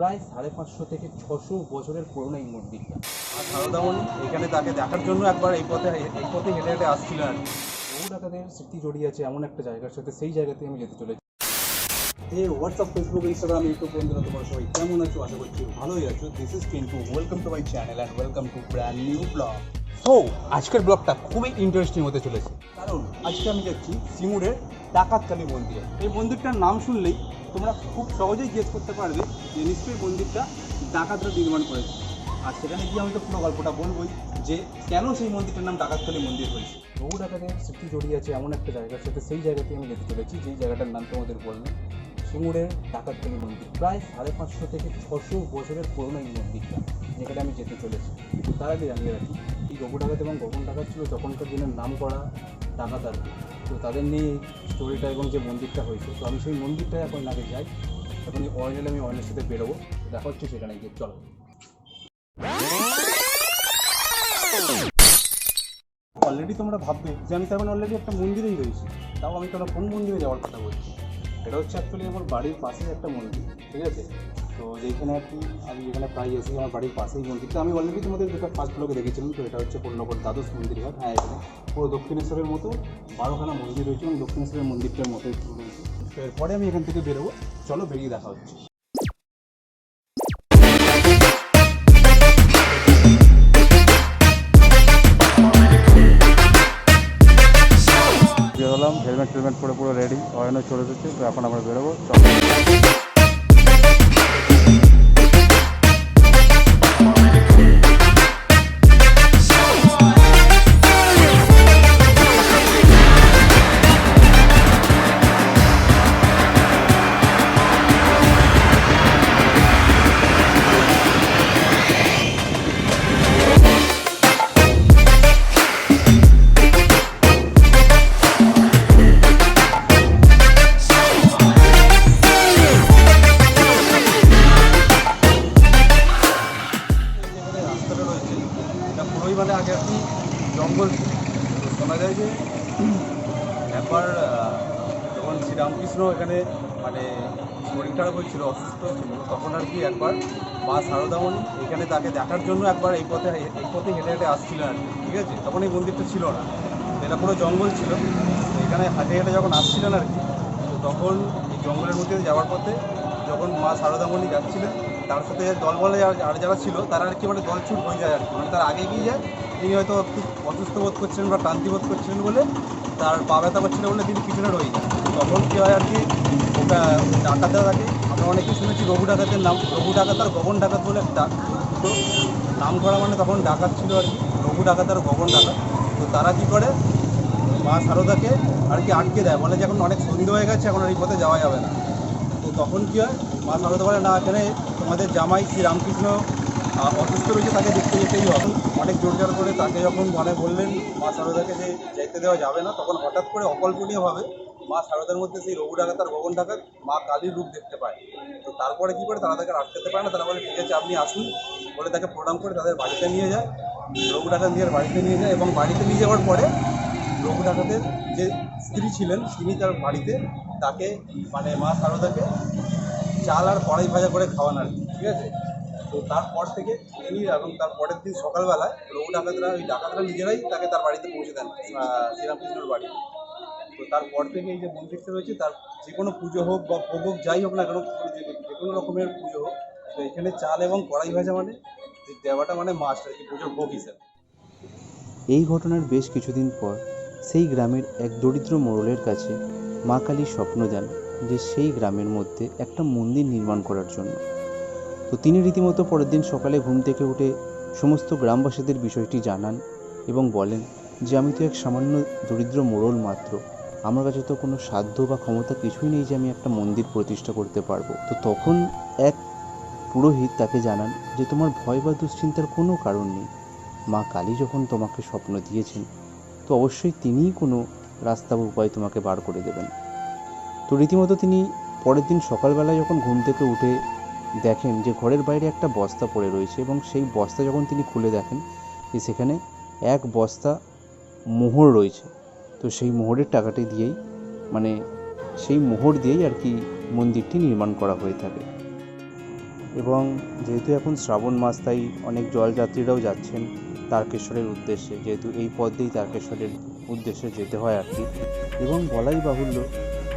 প্রায় সাড়ে পাঁচশো থেকে ছশো বছরের পুরনো এই মন্দিরটা। আর সারদামণি এখানে তাকে দেখার জন্য একবার এই পথে এই পথে হেঁটে হেঁটে আসছিলেন আর বহু ডাকাতের স্মৃতি জড়িয়ে আছে এমন একটা জায়গার সাথে, সেই জায়গাতে আমি যেতে চলেছি। এই হোয়াটসঅ্যাপ ফেসবুক ইনস্টাগ্রাম ইউটিউব বন্ধুরা, তোমরা সবাই কেমন আছো? আশা করছি ভালোই আছো। This is Tintu welcome to my channel and welcome to brand new blog so আজকের ব্লগটা খুবই ইন্টারেস্টিং হতে চলেছে। কারণ আজকে আমি যাচ্ছি সিঙ্গুরের ডাকাতকালী মন্দিরে। এই মন্দিরটার নাম শুনলেই তোমরা খুব সহজেই গেস করতে পারবে যে নিশ্চয়ই মন্দিরটা ডাকাতরা নির্মাণ করেছে। আর সেখানে গিয়ে আমি তো পুরো গল্পটা বলবোই যে কেন সেই মন্দিরটার নাম ডাকাতকালী মন্দির হয়েছে। বহু ডাকাতের স্মৃতি জড়িয়ে আছে এমন একটা জায়গার সাথে সেই জায়গাতে আমি যেতে চলেছি যেই জায়গাটার নাম তোমাদের বললাম, সিঙ্গুরের ডাকাতকালী মন্দির। প্রায় সাড়ে পাঁচশো থেকে ছশো বছরের পুরনো এই মন্দিরটা, যেখানে আমি যেতে চলেছি। তার আগে জানিয়ে রাখি, এই রঘু ডাকাত এবং গগন ডাকাত ছিল তখনকার দিনের নাম করা আর তো তাদের নিয়ে স্টোরিটা এবং যে মন্দিরটা হয়েছে, তো আমি সেই মন্দিরটায় এখন আগে যাই। এখন এই আমি অয়েলের সাথে বেরোবো। দেখা হচ্ছে সেখানে গিয়ে। চলো। অলরেডি তোমরা ভাববে যে আমি তার মানে অলরেডি একটা মন্দিরেই রয়েছি। তাও আমি তোমরা কোন মন্দিরে যাওয়ার কথা বলছি? এটা হচ্ছে অ্যাকচুয়ালি আমার বাড়ির পাশেই একটা মন্দির, ঠিক আছে? তো যেখানে আর কি আমি যেখানে প্রায় এসে আমার বাড়ির পাশেই মন্দিরটা আমি অলরেডি তোমাদের যেটা ফার্স্ট ব্লগে দেখেছিলাম, তো এটা হচ্ছে পূর্ণকর দ্বাদশ মন্দির ঘাট হ্যাঁ এখানে পুরো দক্ষিণেশ্বরের মতো বারোখানা মন্দির রয়েছে এবং দক্ষিণেশ্বরের মন্দিরটার মতোই রয়েছে। তো এরপরে আমি এখান থেকে বেরোবো। চলো বেরিয়ে দেখা হচ্ছে। হেলমেট টেলমেট পরে পুরো রেডি অয়নও চলে এসেছে, তো এখন আমরা বেরোবো। চলো। জঙ্গল শোনা যায় যে আহ, যখন শ্রীরামকৃষ্ণ এখানে মানে শরীর খারাপ হয়েছিল অসুস্থ ছিল তখন আর কি একবার মা শারদামণি এখানে তাকে দেখার জন্য একবার এই পথে এই পথে হেঁটে হেঁটে আসছিলেন আর ঠিক আছে? তখন এই মন্দিরটা ছিল না। এটা পুরো জঙ্গল ছিল। এখানে হাঁটে হেঁটে যখন আসছিলেন আর কি তো তখন এই জঙ্গলের মধ্যে যাওয়ার পথে যখন মা শারদামণি যাচ্ছিলেন তার সাথে দলবলে আর- যারা ছিল তারা আর কি মানে দলছুট হয়ে যায় আর কি। মানে তার আগে গিয়ে যায় তিনি হয়তো একটু অসুস্থ বোধ করছিলেন বা ক্লান্তি বোধ করছিলেন বলে তার পা ব্যথা করছিল বলে তিনি পিছনে রয়ে যায় তখন কী হয় আর কি, ওটা ডাকাতরা থাকে আমরা অনেকেই শুনেছি রঘু ডাকাতের নাম। রঘু ডাকাত আর গগন ডাকাত বলে একটা তো নাম করা মানে তখন ডাকাত ছিল আর কি, রঘু ডাকাত আর গগন ডাকাত। তো তারা কী করে, মা সারদাকে আর কি আটকে দেয়। বলে যে এখন অনেক সন্ধে হয়ে গেছে, এখন আর এই পথে যাওয়া যাবে না। তো তখন কী হয়, মা শারদা বলে, না, এখানে তোমাদের জামাই শ্রী রামকৃষ্ণ অসুস্থ রয়েছে তাকে দেখতে যেতেই হবে। অনেক জোরজার করে তাকে যখন মানে বললেন, মা সারদাকে যে যেতে দেওয়া যাবে না, তখন হঠাৎ করে অকল্পনীয়ভাবে মা সারদার মধ্যে সেই রঘু ডাকাত আর গগন ডাকাত মা কালীর রূপ দেখতে পায়। তো তারপরে কী করে তারা তাকে আটকাতে পারে না? তারা বলে, ঠিক আছে, আপনি আসুন। বলে তাকে প্রণাম করে তাদের বাড়িতে নিয়ে যায়। রঘু ডাকাত নিজের বাড়িতে নিয়ে যায় এবং বাড়িতে নিয়ে যাওয়ার পরে রঘু ডাকাতের যে স্ত্রী ছিলেন, তিনি তার বাড়িতে তাকে মানে মা সারদাকে চাল আর কড়াই ভাজা করে খাওয়ান আর ঠিক আছে? তো তারপর থেকে তিনি এবং তার পরের দিন সকালবেলায় রঘু ডাকাতরা, ওই ডাকাতরা নিজেরাই তাকে তার বাড়িতে পৌঁছে দেন শ্রীরামকৃষ্ণর বাড়ি। তো তারপর থেকে এই যে মন্দিরটা রয়েছে, তার যে কোনো পুজো হোক বা ভোগ হোক, যাই হোক না কেন যে কোনো রকমের পুজো হোক, তো এখানে চাল এবং কড়াই ভাজা মানে যে দেওয়াটা মানে মাস্ট আর কি পুজোর ভোগ হিসেবে। এই ঘটনার বেশ কিছুদিন পর সেই গ্রামের এক দরিদ্র মোড়লের কাছে মা কালী স্বপ্ন দেন যে সেই গ্রামের মধ্যে একটা মন্দির নির্মাণ করার জন্য। তো তিনি রীতিমতো পরের দিন সকালে ঘুম থেকে উঠে সমস্ত গ্রামবাসীদের বিষয়টি জানান এবং বলেন যে, আমি তো এক সামান্য দরিদ্র মোড়ল মাত্র। আমার কাছে তো কোনো সাধ্য বা ক্ষমতা কিছুই নেই যে আমি একটা মন্দির প্রতিষ্ঠা করতে পারব। তো তখন এক পুরোহিত তাকে জানান যে, তোমার ভয় বা দুশ্চিন্তার কোনো কারণ নেই। মা কালী যখন তোমাকে স্বপ্ন দিয়েছেন, তো অবশ্যই তিনিই কোনো রাস্তা বা উপায় তোমাকে বার করে দেবেন। তো রীতিমতো তিনি পরের দিন সকালবেলায় যখন ঘুম থেকে উঠে দেখেন যে ঘরের বাইরে একটা বস্তা পড়ে রয়েছে এবং সেই বস্তা যখন তিনি খুলে দেখেন যে সেখানে এক বস্তা মোহর রয়েছে, তো সেই মোহরের টাকাটি দিয়েই মানে সেই মোহর দিয়েই আর কি মন্দিরটি নির্মাণ করা হয়ে থাকে। এবং যেহেতু এখন শ্রাবণ মাস, তাই অনেক জলযাত্রীরাও যাচ্ছেন তারকেশ্বরের উদ্দেশ্যে, যেহেতু এই পথ দিয়েই তারকেশ্বরের উদ্দেশ্যে যেতে হয় আর কি। এবং বলাই বাহুল্য,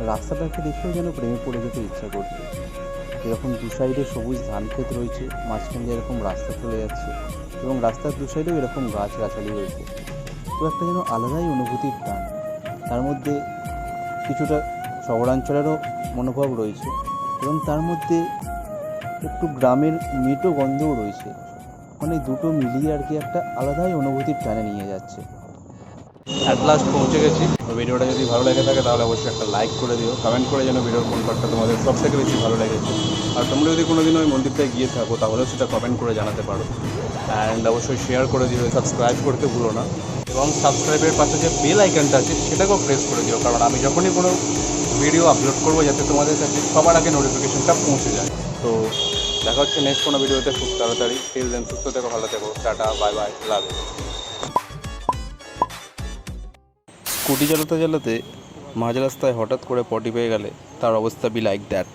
রাস্তাটাকে দেখেও যেন প্রেমে পড়ে যেতে ইচ্ছা করছে। এরকম দু সাইডে সবুজ ধান ক্ষেত রয়েছে, মাঝখান দিয়ে এরকম রাস্তা চলে যাচ্ছে এবং রাস্তার দু সাইডেও এরকম গাছগাছালি রয়েছে। তো একটা যেন আলাদাই অনুভূতির টান। তার মধ্যে কিছুটা শহরাঞ্চলেরও মনোভাব রয়েছে এবং তার মধ্যে একটু গ্রামের মেটো গন্ধও রয়েছে। মানে দুটো মিলিয়ে আর কি একটা আলাদাই অনুভূতির টানে নিয়ে যাচ্ছে। অ্যাট লাস্ট পৌঁছে গেছি। ভিডিওটা যদি ভালো লেগে থাকে, তাহলে অবশ্যই একটা লাইক করে দিও। কমেন্ট করে যেন ভিডিওর কোন পার্টটা তোমাদের সব থেকে বেশি ভালো লেগেছে। আর তোমরা যদি কোনোদিন ওই মন্দিরটায় গিয়ে থাকো, তাহলেও সেটা কমেন্ট করে জানাতে পারো। অ্যান্ড অবশ্যই শেয়ার করে দিও সাবস্ক্রাইব করতে ভুলো না। এবং সাবস্ক্রাইবের পাশে যে বেল আইকনটা আছে, সেটাকেও প্রেস করে দিও। কারণ আমি যখনই কোনো ভিডিও আপলোড করব, যাতে তোমাদের কাছে সবার আগে নোটিফিকেশনটা পৌঁছে যায়। তো দেখা হচ্ছে নেক্সট কোনো ভিডিওতে খুব তাড়াতাড়ি। টিল দেন সুস্থ থেকো, ভালো থেকো। Tata bye bye love scooty চালাতে চালাতে মাঝ রাস্তায় হঠাৎ করে পটি পেয়ে গেলে তার অবস্থা বি লাইক দ্যাট